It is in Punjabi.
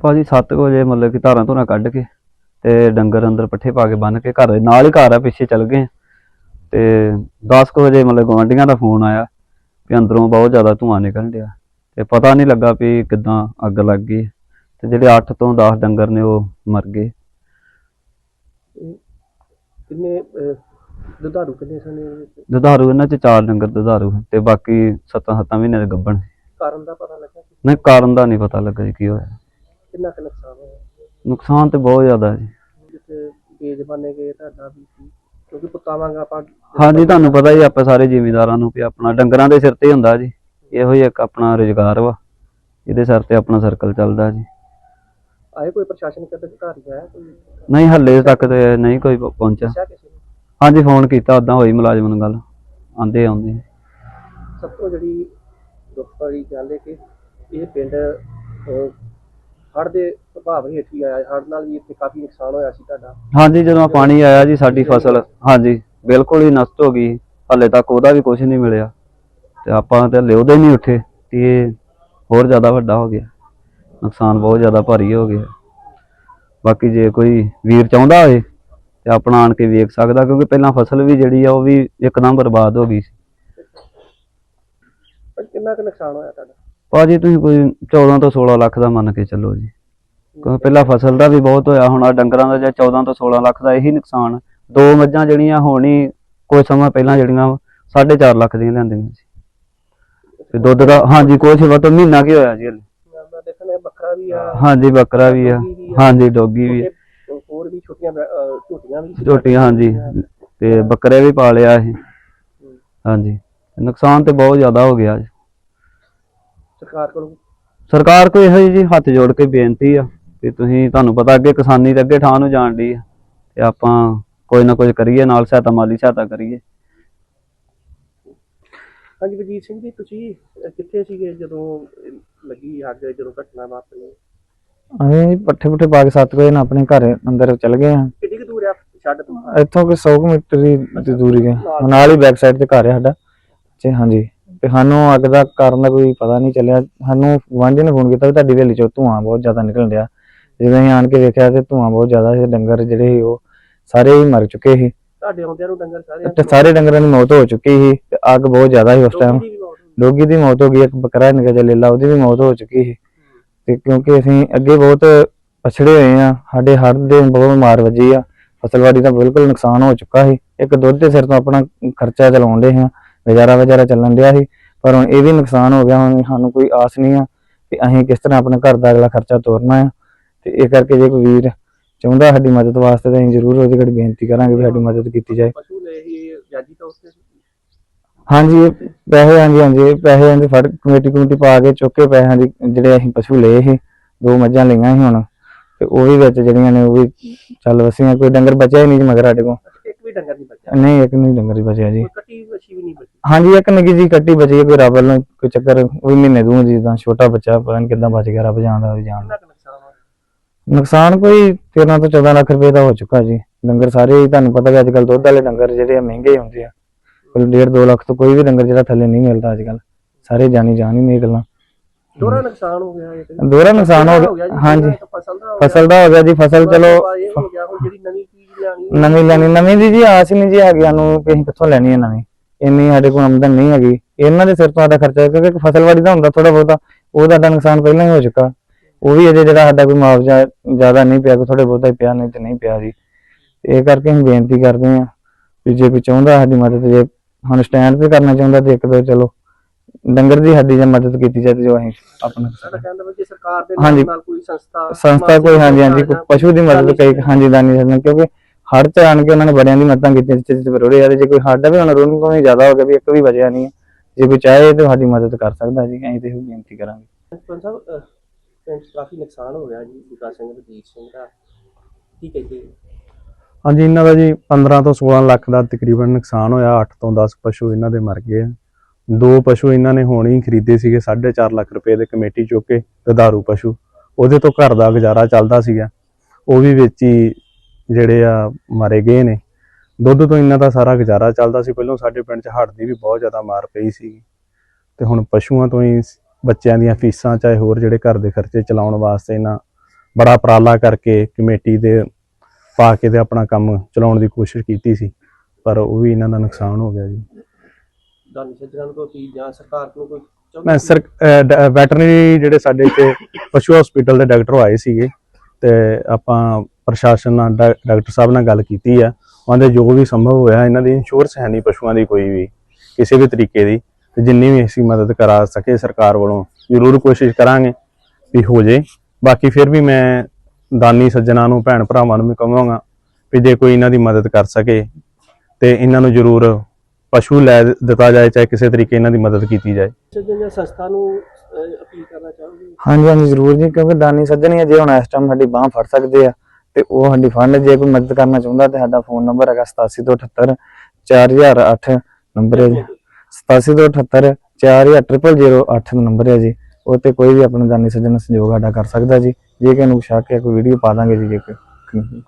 ਭਾਜੀ 7 ਵਜੇ ਮਤਲਬ ਕਿ ਧਾਰਾਂ ਧੁਰਾਂ ਕੱਢ ਕੇ ਤੇ ਡੰਗਰ ਅੰਦਰ ਪੱਠੇ ਪਾ ਕੇ ਬੰਨ ਕੇ ਘਰ ਨਾਲ ਹੀ ਘਰ ਆ ਪਿੱਛੇ ਚੱਲ ਗਏ ਤੇ 10 ਕੁ ਵਜੇ ਮਤਲਬ ਗੁਆਂਢੀਆਂ ਦਾ ਫੋਨ ਆਇਆ ਕਿ ਅੰਦਰੋਂ ਬਹੁਤ ਜ਼ਿਆਦਾ ਧੂੰਆਂ ਨਿਕਲ ਰਿਹਾ ਤੇ ਪਤਾ ਨਹੀਂ ਲੱਗਾ ਵੀ ਕਿੱਦਾਂ ਅੱਗ ਲੱਗ ਗਈ। ਤੇ ਜਿਹੜੇ 8 ਤੋਂ 10 ਡੰਗਰ ਨੇ ਉਹ ਮਰ ਗਏ। ਕਿੰਨੇ ਦੁਧਾਰੂ ਕਿੰਨੇ ਸਨ? ਦੁਧਾਰੂ ਇਹਨਾਂ ਚ ਚਾਰ ਡੰਗਰ ਦੁਧਾਰੂ ਤੇ ਬਾਕੀ 7-7 ਮਹੀਨੇ ਦੇ ਗੱਭਣ। ਕਾਰਨ ਦਾ ਪਤਾ ਲੱਗਾ? ਨਹੀਂ ਕਾਰਨ ਦਾ ਨਹੀਂ ਪਤਾ ਲੱਗਾ ਜੀ ਕੀ ਹੋਇਆ। ਕਿੰਨਾ ਕੁ ਨੁਕਸਾਨ ਹੋਇਆ? ਨੁਕਸਾਨ ਤੇ ਬਹੁਤ ਜ਼ਿਆਦਾ ਜੀ। ਜਿੱਥੇ ਬੇਜ਼ਬਾਨੇ ਗਏ ਤੁਹਾਡਾ ਵੀ ਸੀ ਕਿਉਂਕਿ ਪੁੱਤਾਂ ਵਾਂਗ ਆਪਾਂ ਹਾਂਜੀ ਤੁਹਾਨੂੰ ਪਤਾ ਹੀ ਆਪਾਂ ਸਾਰੇ ਜ਼ਿਮੀਂਦਾਰਾਂ ਨੂੰ ਵੀ ਆਪਣਾ ਡੰਗਰਾਂ ਦੇ ਸਿਰ ਤੇ ਹੁੰਦਾ ਜੀ। ਇਹੋ ਹੀ ਇੱਕ ਆਪਣਾ ਰੁਜ਼ਗਾਰ ਵਾ ਇਹਦੇ ਸਿਰ ਤੇ ਆਪਣਾ ਸਰਕਲ ਚੱਲਦਾ ਜੀ। ਆਏ ਕੋਈ ਪ੍ਰਸ਼ਾਸਨਿਕ ਅਧਿਕਾਰੀ ਆਇਆ ਕੋਈ? ਨਹੀਂ ਹੱਲੇ ਤੱਕ ਤੇ ਨਹੀਂ ਕੋਈ ਪ- ਪਹੁੰਚਿਆ। ਦੱਸਿਆ ਕਿਸੇ ਨੇ? ਹਾਂਜੀ ਫੋਨ ਕੀਤਾ ਉਦਾਂ ਹੋਈ ਮੁਲਾਜ਼ਮ ਨਾਲ ਗੱਲ। ਆਂਦੇ ਆਉਂਦੇ। ਸਭ ਤੋਂ ਜਿਹੜੀ ਦੁੱਖ ਵਾਲੀ ਗੱਲ ਹੈ ਕਿ ਇਹ ਪਿੰਡ ਹੜ ਦੇ ਪ੍ਰਭਾਵ ਹੇਠ ਹੀ ਆਇਆ। ਹੜ ਨਾਲ ਵੀ ਇੱਥੇ ਕਾਫੀ ਨੁਕਸਾਨ ਹੋਇਆ ਸੀ ਤੁਹਾਡਾ। ਹਾਂਜੀ ਜਦੋਂ ਪਾਣੀ ਆਇਆ ਜੀ ਸਾਡੀ ਫਸਲ ਹਾਂਜੀ ਬਿਲਕੁਲ ਹੀ ਨਸ਼ਟ ਹੋ ਗਈ। ਹੱਲੇ ਤੱਕ ਉਹਦਾ ਵੀ ਕੁਝ ਨਹੀਂ ਮਿਲਿਆ। ਤੇ ਆਪਾਂ ਤੇ ਹੱਲੇ ਉਹਦੇ ਨਹੀਂ ਉੱਠੇ ਤੇ ਹੋਰ ਜ਼ਿਆਦਾ ਵੱਡਾ ਹੋ ਗਿਆ। ਨੁਕਸਾਨ ਬਹੁਤ ਜ਼ਿਆਦਾ ਭਾਰੀ ਹੋ ਗਿਆ। ਬਾਕੀ ਜੇ ਕੋਈ ਵੀਰ ਚਾਹੁੰਦਾ ਹੋਏ ਤੇ ਆਪਣਾ ਆਣ ਕੇ ਵੇਖ ਸਕਦਾ ਕਿਉਂਕਿ ਪਹਿਲਾਂ ਫਸਲ ਵੀ ਜਿਹੜੀ ਆ ਉਹ ਵੀ ਇੱਕਦਮ ਬਰਬਾਦ ਹੋ ਗਈ ਸੀ। ਕਿੰਨਾ ਕੁ ਨੁਕਸਾਨ ਹੋਇਆ ਤੁਹਾਡਾ? ਭਾਜੀ ਤੁਸੀਂ ਕੋਈ 14 ਤੋਂ 16 ਲੱਖ ਦਾ ਮੰਨ ਕੇ ਚੱਲੋ ਜੀ। ਕਿਉਂਕਿ ਪਹਿਲਾਂ ਫਸਲ ਦਾ ਵੀ ਬਹੁਤ ਹੋਇਆ ਹੁਣ ਆ ਡੰਗਰਾਂ ਦਾ ਜਾਂ 14 ਤੋਂ 16 ਲੱਖ ਦਾ ਇਹੀ ਨੁਕਸਾਨ। ਦੋ ਮੱਝਾਂ ਜਿਹੜੀਆਂ ਹੋਣੀ ਕੁਝ ਸਮਾਂ ਪਹਿਲਾਂ ਜਿਹੜੀਆਂ 4.5 ਲੱਖ ਦੀਆਂ ਲੈਂਦੀਆਂ ਸੀ। ਤੇ ਦੁੱਧ ਦਾ ਹਾਂਜੀ ਕੁਛ ਵੱਧ ਮਹੀਨਾ ਕੀ ਹੋਇਆ ਜੀ ਹਲੇ। ਮੈਂ ਦੇਖਣਾ ਬੱਕਰਾ ਵੀ ਆ। ਹਾਂਜੀ ਬੱਕਰਾ ਵੀ ਆ। ਹਾਂਜੀ ਡੋਗੀ ਵੀ ਹੋਰ ਵੀ ਛੋਟੀਆਂ ਝੋਟੀਆਂ ਵੀ। ਝੋਟੀਆਂ ਹਾਂਜੀ। ਤੇ ਬੱਕਰੇ ਵੀ ਪਾ ਲਿਆ ਇਹ। ਹਾਂਜੀ। ਨੁਕਸਾਨ ਤੇ ਬਹੁਤ ਜ਼ਿਆਦਾ ਹੋ ਗਿਆ ਜੀ। ਸਰਕਾਰ ਕੋਲੋਂ? ਸਰਕਾਰ ਇਹੋ ਜਿਹੀ ਜੀ ਹੱਥ ਜੋੜ ਕੇ ਬੇਨਤੀ ਆ ਕਿ ਤੁਸੀਂ ਤੁਹਾਨੂੰ ਪਤਾ ਅੱਗੇ ਕਿਸਾਨੀ ਤੇ ਅੱਗੇ ਠਾਂ ਨੂੰ ਜਾਣ ਦੀ ਆ ਤੇ ਆਪਾਂ ਕੋਈ ਨਾ ਕੁਝ ਕਰੀਏ ਨਾਲ ਸਹਾਇਤਾ ਮਾਲੀ ਸਹਾਇਤਾ ਕਰੀਏ। ਹਾਂਜੀ ਵਜੀਤ ਸਿੰਘ ਜੀ ਤੁਸੀਂ ਕਿੱਥੇ ਸੀਗੇ ਜਦੋਂ ਇਹ ਲੱਗੀ ਅੱਗ ਜਦੋਂ ਘਟਨਾ ਵਾਪਰੀ? ਅਸੀਂ ਪੱਠੇ ਪੁੱਠੇ ਪਾ ਕੇ 7 ਵਜੇ ਨਾਲ ਆਪਣੇ ਘਰ ਅੰਦਰ ਚਲ ਗਏ ਆ ਕਿੰਨੀ ਕੁ ਦੂਰ ਆ? ਛੱਡ ਤੋਂ। ਇੱਥੋਂ ਕੋਈ 100 ਕੁ ਮੀਟਰ ਦੀ ਦੀ ਦੂਰੀ ਹੈ। ਨਾਲ ਹੀ ਬੈਕ ਸਾਈਡ ਤੇ ਘਰ ਹੈ ਸਾਡਾ। ਤੇ ਹਾਂਜੀ। ਤੇ ਸਾਨੂੰ ਅੱਗ ਦਾ ਕਾਰਨ ਦਾ ਕੋਈ ਪਤਾ ਨਹੀਂ ਚੱਲਿਆ। ਸਾਨੂੰ ਗੁਆਂਢੀ ਨੇ ਫੋਨ ਕੀਤਾ ਵੀ ਤੁਹਾਡੀ ਹਵੇਲੀ ਚੋਂ ਧੂਆਂ ਬਹੁਤ ਜ਼ਿਆਦਾ ਨਿਕਲ ਰਿਹਾ ਜਦੋਂ ਅਸੀਂ ਆਣ ਕੇ ਵੇਖਿਆ ਤੇ ਧੂਆਂ ਬਹੁਤ ਜ਼ਿਆਦਾ ਸੀ ਡੰਗਰ ਜਿਹੜੇ ਸੀ ਉਹ ਸਾਰੇ ਹੀ ਮਰ ਚੁੱਕੇ ਸੀ। ਤੁਹਾਡੇ ਆਉਂਦਿਆਂ ਨੂੰ ਡੰਗਰ ਸਾਰੇ ਤੇ ਸਾਰੇ ਡੰਗਰਾਂ ਦੀ ਮੌਤ ਹੋ ਚੁੱਕੀ ਸੀ ਤੇ ਅੱਗ ਬਹੁਤ ਜ਼ਿਆਦਾ ਸੀ ਉਸ ਟਾਈਮ ਡੋਗੀ ਦੀ ਮੌਤ ਹੋ ਗਈ। ਇੱਕ ਬੱਕਰਾ ਨਿਕਲ ਜਾ ਲੇਲਾ ਉਹਦੀ ਵੀ ਮੌਤ ਹੋ ਚੁੱਕੀ ਸੀ। ਤੇ ਕਿਉਂਕਿ ਅਸੀਂ ਅੱਗੇ ਬਹੁਤ ਪਛੜੇ ਹੋਏ ਆ ਸਾਡੇ ਹੜ੍ਹ ਦੇ ਬਹੁਤ ਮਾਰ ਵੱਜੀ ਆ। ਫਸਲਵਾੜੀ ਦਾ ਬਿਲਕੁਲ ਨੁਕਸਾਨ ਹੋ ਚੁੱਕਾ ਸੀ। ਇੱਕ ਦੁੱਧ ਦੇ ਸਿਰ ਤੋਂ ਆਪਣਾ ਖਰਚਾ ਚਲਾਉਣ ਦੇ ਹਾਂ। ਗੁਜ਼ਾਰਾ ਵਜ਼ਾਰਾ ਚੱਲਣ ਡਿਆ ਸੀ ਪਰ ਹੁਣ ਇਹ ਵੀ ਨੁਕਸਾਨ ਹੋ ਗਿਆ ਹੁਣ ਸਾਨੂੰ ਕੋਈ ਆਸ ਨਹੀਂ ਆ ਕਿ ਅਸੀਂ ਕਿਸ ਤਰ੍ਹਾਂ ਆਪਣੇ ਘਰ ਦਾ ਅਗਲਾ ਖਰਚਾ ਤੋਰਨਾ ਆ। ਤੇ ਇਹ ਕਰਕੇ ਜੇ ਕੋਈ ਵੀਰ ਚਾਹੁੰਦਾ ਸਾਡੀ ਮਦਦ ਵਾਸਤੇ ਤਾਂ ਅਸੀਂ ਜ਼ਰੂਰ ਉਹਦੀ ਘੜੀ ਬੇਨਤੀ ਕਰਾਂਗੇ ਵੀ ਸਾਡੀ ਮਦਦ ਕੀਤੀ ਜਾਏ। ਪਸ਼ੂ ਜਾਜੀ ਤਾਂ ਹਾਂਜੀ ਇਹ ਪੈਸੇ ਹਾਂਜੀ ਹਾਂਜੀ ਪੈਸੇ ਹਾਂਜੀ ਫੜ ਕਮੇਟੀ ਕਮੇਟੀ ਪਾ ਕੇ ਚੁੱਕ ਪੈਸਿਆਂ ਦੀ ਜਿਹੜੇ ਅਸੀਂ ਪਸ਼ੂ ਲਏ ਸੀ ਦੋ ਮੱਝਾਂ ਲਈਆਂ ਸੀ ਹੁਣ। ਤੇ ਉਹ ਵੀ ਵਿੱਚ ਜਿਹੜੀਆਂ ਨੇ ਉਹ ਵੀ ਚੱਲ ਵਸੀਆਂ ਕੋਈ ਡੰਗਰ ਬਚਿਆ ਹੀ ਨਹੀਂ ਜੀ ਮਗਰ ਸਾਡੇ ਕੋਲ। ਇੱਕ ਵੀ ਡੰਗਰ ਨਹੀਂ ਬਚਿਆ? ਨਹੀਂ ਇੱਕ ਨਹੀਂ ਡੰਗਰ ਹੀ ਬਚਿਆ ਜੀ। ਕੋਈ ਕੱਟੀ ਵੱਛੀ ਵੀ ਨਹੀਂ ਬਚੀ? ਹਾਂਜੀ ਇੱਕ ਨਿੱਕੀ ਜੀ ਕੱਟੀ ਬਚੀ ਹੈ ਕੋਈ ਰੱਬ ਵੱਲੋਂ ਕੋਈ ਚੱਕਰ ਉਹ ਵੀ ਮਹੀਨੇ ਦੂੰ ਜਿੱਦਾਂ ਛੋਟਾ ਬੱਚਾ ਪਤਾ ਨਹੀਂ ਕਿੱਦਾਂ ਬਚ ਗਿਆ ਰੱਬ ਜਾਣਦਾ ਉਹ ਜਾਣਦਾ। ਕੁ ਨੁਕਸਾਨ ਕੋਈ 13 ਤੋਂ 14 ਲੱਖ ਰੁਪਏ ਦਾ ਹੋ ਚੁੱਕਾ ਜੀ। ਡੰਗਰ ਸਾਰੇ ਹੀ ਤੁਹਾਨੂੰ ਪਤਾ ਕਿ ਅੱਜ ਕੱਲ ਦੁੱਧ ਵਾਲੇ ਡੰਗਰ ਜਿਹੜੇ ਆ ਮਹਿੰਗੇ ਹੀ ਹੁੰਦੇ ਆ। ਕੋਈ 1.5 2 ਲੱਖ ਤੋਂ ਕੋਈ ਵੀ ਡੰਗਰ ਜਿਹੜਾ ਥੱਲੇ ਨਹੀਂ ਮਿਲਦਾ ਅੱਜ ਕੱਲ ਸਾਰੇ ਜਾਣੀ ਜਾਣ ਹੀ ਨਹੀਂ ਗੱਲਾਂ। ਦੋਹਰਾ ਨੁਕਸਾਨ ਹੋ ਗਿਆ ਇਹ ਤੇ। ਦੋਹਰਾ ਨੁਕਸਾਨ ਹੋ ਗਿਆ ਜੀ, ਹਾਂਜੀ। ਫਸਲ ਦਾ ਹੋ ਗਿਆ। ਹੋ ਗਿਆ ਜੀ ਫਸਲ ਚਲੋ। ਹੋ ਗਿਆ ਨਵੀਂ ਲਿਆਣੀ ਨਵੀਂ ਲੈਣੀ ਨਵੀਂ ਦੀ ਜੀ ਆਸ ਹੀ ਨਹੀਂ ਜੀ ਹੈਗੀ ਸਾਨੂੰ ਕਿ ਅਸੀਂ ਕਿੱਥੋਂ ਲੈਣੀ ਹੈ ਨਵੀਂ। ਇੰਨੀ ਸਾਡੇ ਕੋਲ ਆਮਦਨ ਨਹੀਂ ਹੈਗੀ। ਇਹਨਾਂ ਦੇ ਸਿਰ ਤੋਂ ਸਾਡਾ ਖਰਚਾ ਕਿਉਂਕਿ ਫਸਲਵਾੜੀ ਦਾ ਹੁੰਦਾ ਥੋੜਾ ਬਹੁਤਾ ਉਹਦਾ ਸਾਡਾ ਨੁਕਸਾਨ ਪਹਿਲਾਂ ਹੀ ਹੋ ਚੁੱਕਾ। ਉਹ ਵੀ ਅਜੇ ਜਿਹੜਾ ਸਾਡਾ ਕੋਈ ਮੁਆਵਜ਼ਾ ਜ਼ਿਆਦਾ ਨਹੀਂ ਪਿਆ ਕੋਈ ਥੋੜੇ ਬਹੁਤਾ ਹੀ ਪਿਆ ਨਹੀਂ ਤੇ ਨਹੀਂ ਪਿਆ ਜੀ। ਇਹ ਕਰਕੇ ਅਸੀਂ ਬੇਨਤੀ ਕਰਦੇ ਹਾਂ ਵੀ ਜੇ ਕੋਈ ਚਾਹੁੰਦਾ ਸਾਡੀ ਮਦਦ ਜੇ ਸਾਨੂੰ ਸਟੈਂਡ ਤੇ ਕਰਨਾ ਚਾਹੁੰਦਾ ਤੇ ਇੱਕ ਦੋ ਚਲੋ ਡੰਗਰ ਦੀ ਸਾਡੀ ਜੇ ਮਦਦ ਕੀਤੀ ਤੇ ਜੋ ਅਸੀਂ ਆਪਣਾ ਸਰਕਾਰ ਦੇ। ਨਾਲ ਕੋਈ ਸੰਸਥਾ ਸੰਸਥਾ ਕੋਈ ਹਾਂਜੀ ਹਾਂਜੀ ਪਸ਼ੂ ਦੀ ਮਦਦ ਕਈ ਹਾਂਜੀ ਦਾਨੀ ਸਕਦਾ ਕਿਉਂਕਿ ਹੜ ਚ ਆਣ ਕੇ ਉਹਨਾਂ ਨੇ ਬੜਿਆਂ ਦੀ ਮਦਦਾਂ ਕੀਤੀਆਂ ਜਿੱਥੇ ਜਿੱਥੇ ਰੋੜੇ ਯਾਰ ਜੇ ਕੋਈ ਸਾਡਾ ਵੀ ਹੁਣ ਰੋਣ ਤੋਂ ਜ਼ਿਆਦਾ ਹੋ ਗਿਆ ਵੀ ਇੱਕ ਵੀ ਬਚਿਆ ਨਹੀਂ ਹੈ। ਜੇ ਕੋਈ ਚਾਹੇ ਤਾਂ ਸਾਡੀ ਮਦਦ ਕਰ ਸਕਦਾ ਜੀ ਅਸੀਂ ਤੇ ਇਹ ਬੇਨਤੀ ਕਰਾਂਗੇ। ਸਰਪੰਚ ਸਾਹਿਬ ਅਹ, ਪਿੰਡ 'ਚ ਕਾਫੀ ਨੁਕਸਾਨ ਹੋ ਗਿਆ ਜੀ ਬੂਟਾ ਸਿੰਘ ਵਜੀਤ ਸਿੰਘ ਦਾ। ਕੀ ਕਹਿੰਦੇ ਹਾਂਜੀ ਇਹਨਾਂ ਦਾ ਜੀ 15 ਤੋਂ 16 ਲੱਖ ਦਾ ਤਕਰੀਬਨ ਨੁਕਸਾਨ ਹੋਇਆ 8 ਤੋਂ 10 ਪਸ਼ੂ ਇਹਨਾਂ ਦੇ ਮਰ ਗਏ ਆ। ਦੋ ਪਸ਼ੂ ਇਹਨਾਂ ਨੇ ਹੁਣ ਹੀ ਖਰੀਦੇ ਸੀਗੇ 4.5 ਲੱਖ ਰੁਪਏ ਦੇ ਕਮੇਟੀ ਚੁੱਕ ਕੇ ਤੇ ਦਾਰੂ ਪਸ਼ੂ। ਉਹਦੇ ਤੋਂ ਘਰ ਦਾ ਗੁਜ਼ਾਰਾ ਚੱਲਦਾ ਸੀਗਾ। ਉਹ ਵੀ ਵਿੱਚ ਹੀ ਜਿਹੜੇ ਆ ਮਾਰੇ ਗਏ ਨੇ। ਦੁੱਧ ਤੋਂ ਇਹਨਾਂ ਦਾ ਸਾਰਾ ਗੁਜ਼ਾਰਾ ਚੱਲਦਾ ਸੀ। ਪਹਿਲਾਂ ਸਾਡੇ ਪਿੰਡ 'ਚ ਹੜ੍ਹ ਦੀ ਵੀ ਬਹੁਤ ਜ਼ਿਆਦਾ ਮਾਰ ਪਈ ਸੀ। ਤੇ ਹੁਣ ਪਸ਼ੂਆਂ ਤੋਂ ਹੀ ਬੱਚਿਆਂ ਦੀਆਂ ਫੀਸਾਂ ਚਾਹੇ ਹੋਰ ਜਿਹੜੇ ਘਰ ਦੇ ਖਰਚੇ ਚਲਾਉਣ ਵਾਸਤੇ ਇਹਨਾਂ ਬੜਾ ਉਪਰਾਲਾ ਕਰਕੇ ਕਮੇਟੀ ਦੇ ਪਾ ਕੇ ਤੇ ਆਪਣਾ ਕੰਮ ਚਲਾਉਣ ਦੀ ਕੋਸ਼ਿਸ਼ ਕੀਤੀ ਸੀ। ਪਰ ਉਹ ਵੀ ਇਹਨਾਂ ਦਾ ਨੁਕਸਾਨ ਹੋ ਗਿਆ ਜੀ। ਦਾਨੀ ਸੱਜਣਾ ਨੂੰ ਕੋਈ ਅਪੀਲ ਜਾਂ ਸਰਕਾਰ ਨੂੰ ਕੋਈ ਮੈਂ ਸਰ ਵੈਟਰਨਰੀ ਜਿਹੜੇ ਸਾਡੇ ਇੱਥੇ ਪਸ਼ੂ ਹਸਪੀਟਲ ਦੇ ਡਾਕਟਰ ਆਏ ਸੀਗੇ ਤੇ ਆਪਾਂ ਪ੍ਰਸ਼ਾਸਨ ਨਾਲ ਡਾਕਟਰ ਸਾਹਿਬ ਨਾਲ ਗੱਲ ਕੀਤੀ ਆ। ਉਹਦੇ ਜੋ ਵੀ ਸੰਭਵ ਹੋਇਆ ਇਹਨਾਂ ਦੀ ਇੰਸ਼ੋਰੈਂਸ ਹੈ ਨਹੀਂ ਪਸ਼ੂਆਂ ਦੀ ਕੋਈ ਵੀ ਕਿਸੇ ਵੀ ਤਰੀਕੇ ਦੀ। ਤੇ ਜਿੰਨੀ ਵੀ ਅਸੀਂ ਮਦਦ ਕਰਾ ਸਕੇ ਸਰਕਾਰ ਵੱਲੋਂ ਜ਼ਰੂਰ ਕੋਸ਼ਿਸ਼ ਕਰਾਂਗੇ ਵੀ ਹੋ ਜੇ। ਬਾਕੀ ਫਿਰ ਵੀ ਮੈਂ ਦਾਨੀ ਸੱਜਣਾ ਨੂੰ ਭੈਣ ਭਰਾਵਾਂ ਨੂੰ ਵੀ ਕਹਾਂਗਾ ਵੀ ਜੇ ਕੋਈ ਇਹਨਾਂ ਦੀ ਮਦਦ ਕਰ ਸਕੇ ਤੇ ਇਹਨਾਂ ਨੂੰ ਜ਼ਰੂਰ ਪਸ਼ੂ ਲੈ ਦਿੱਤਾ ਜਾਏ ਚਾਹੇ ਕਿਸੇ ਤਰੀਕੇ ਇਹਨਾਂ ਦੀ ਮਦਦ ਕੀਤੀ ਜਾਏ। ਸੱਜਣ ਜਾਂ ਸੰਸਥਾ ਨੂੰ ਅਹ, ਅਪੀਲ ਕਰਨਾ ਚਾਹੋਗੇ। ਹਾਂਜੀ ਹਾਂਜੀ ਜ਼ਰੂਰ ਜੀ ਕਿਉਂਕਿ ਦਾਨੀ ਸੱਜਣ ਹੀ ਜੇ ਹੁਣ ਇਸ ਟਾਈਮ ਸਾਡੀ ਬਾਹ ਫੜ ਸਕਦੇ ਆ। ਤੇ ਉਹ ਸਾਡੀ ਫੰਡ ਜੇ ਕੋਈ ਮਦਦ ਕਰਨਾ ਚਾਹੁੰਦਾ ਤੇ ਸਾਡਾ ਫੋਨ ਨੰਬਰ ਹੈਗਾ 87 ਤੋਂ 78 4008 ਨੰਬਰ ਹੈ ਜੀ। 87 ਤੋਂ 78 4008 ਨੰਬਰ ਹੈ ਜੀ। ਉਹ ਤੇ ਕੋਈ ਵੀ ਆਪਣਾ ਦਾਨੀ ਸੱਜਣ ਸਹਿਯੋਗ ਸਾਡਾ ਕਰ ਸਕਦਾ ਜੀ। ਜੇ ਕਿਸੇ ਨੂੰ ਸ਼ੱਕ ਹੈ, ਕੋਈ ਵੀਡੀਓ ਪਾ ਦਾਂਗੇ ਜੀ, ਜੇ ਕੋਈ